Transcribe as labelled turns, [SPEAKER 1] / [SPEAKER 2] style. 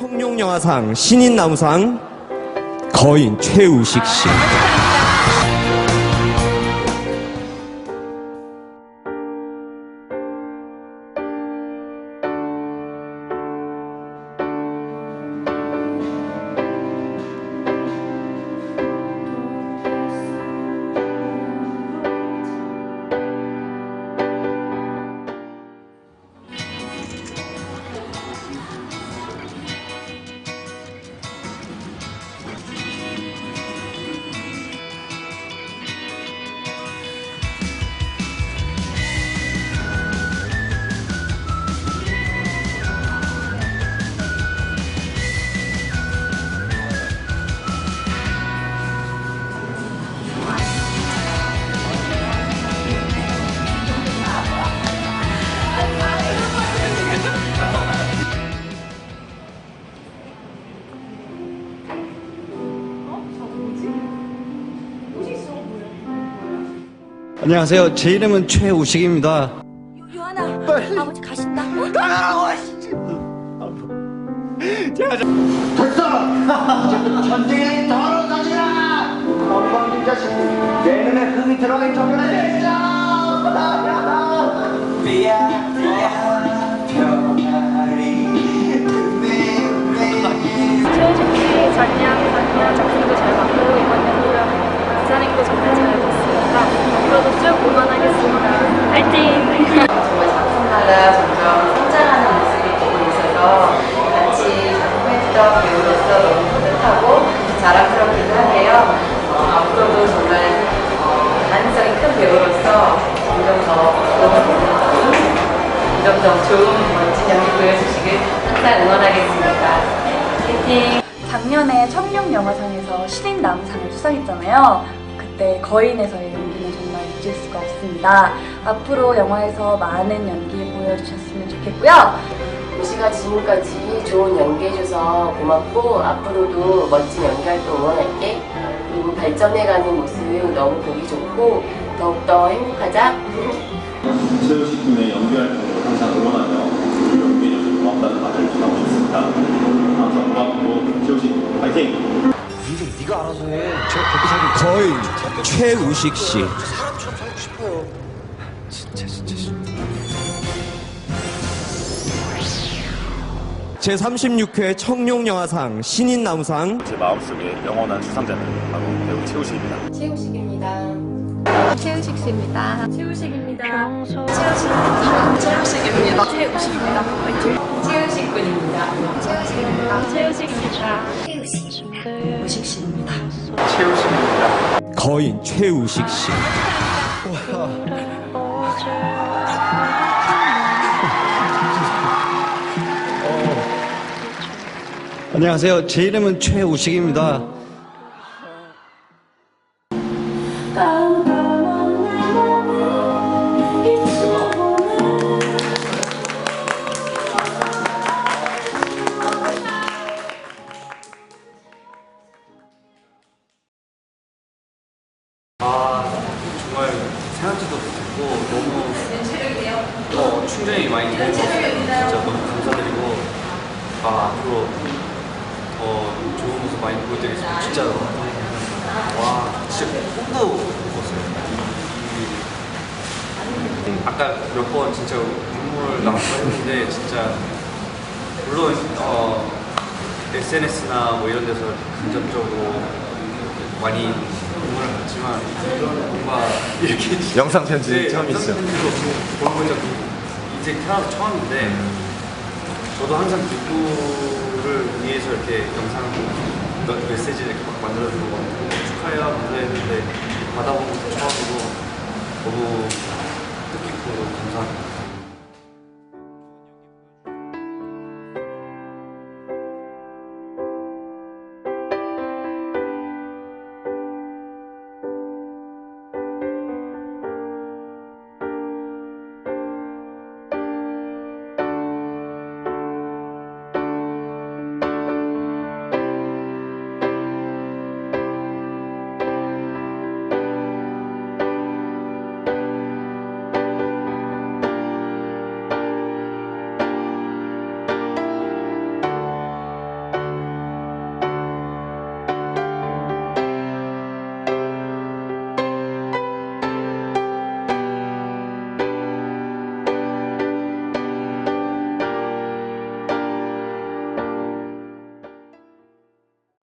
[SPEAKER 1] 청룡영화상 신인나무상 거인 최우식 씨.
[SPEAKER 2] 안녕하세요. 제 이름은 최우식입니다.
[SPEAKER 3] 요- 요한아 아버지 가신다
[SPEAKER 4] 전쟁이 더러운 자식아! 건방진 자식! 내 눈에 흙이 들어가기 전에 됐어!
[SPEAKER 5] 최우식씨 작년, 작년 작품도 잘 봤고 이번 연도랑 디자인도 정말 잘
[SPEAKER 6] 항상 응원하겠습니다. 화이팅!
[SPEAKER 3] 작년에 청룡영화상에서 신인남상을 수상했잖아요 그때 거인에서의 연기는 정말 잊을 수가 없습니다 앞으로 영화에서 많은 연기 보여주셨으면 좋겠고요
[SPEAKER 6] 우시가 지금까지 좋은 연기해줘서 고맙고 앞으로도 멋진 연기 활동 응원할게. 그리고 발전해가는 모습 너무 보기 좋고 더욱더 행복하자.
[SPEAKER 7] 최우식 군의 연기 활동을 항상 응원하며 연기해줘서 고맙다는 말을 전하고 싶습니다. 항상 고맙고 최우식 파이팅!
[SPEAKER 1] 거인 최우식 씨. 제 36회 청룡영화상 신인나무상
[SPEAKER 7] 제 마음속에 영원한 수상자는 바로 배우 최우식입니다.
[SPEAKER 6] 최우식입니다.
[SPEAKER 5] 최우식 씨입니다. 최우식입니다.
[SPEAKER 6] 최우식입니다. 최우식입니다. 최우식 군입니다.
[SPEAKER 5] 최우식입니다.
[SPEAKER 6] 우식 씨입니다.
[SPEAKER 1] 거인 최우식 씨.
[SPEAKER 2] 안녕하세요. 제 이름은 최우식입니다.
[SPEAKER 8] 정말 생각지도 못했고 너무 어, 충전이 많이 것 같아요. 진짜 너무 감사드리고 아, 앞으로 많이 보여드리겠습니다. 진짜 와 진짜 꿈도 못 꿨어요. 이- 아까 몇 번 진짜 눈물 나고 했는데 진짜 물론 어, SNS나 뭐 이런 데서 간접적으로 많이 눈물을 봤지만 뭔가 이렇게
[SPEAKER 7] 영상 편지
[SPEAKER 8] 편지로 보는 건 이제 태어나서 처음인데 저도 항상 누구를 위해서 이렇게 영상 몇- 메시지를 이렇게 막 만들어주고 축하해요 하면서 했는데 받아본 것도 처음이고 너무 뜻깊고 감사합니다.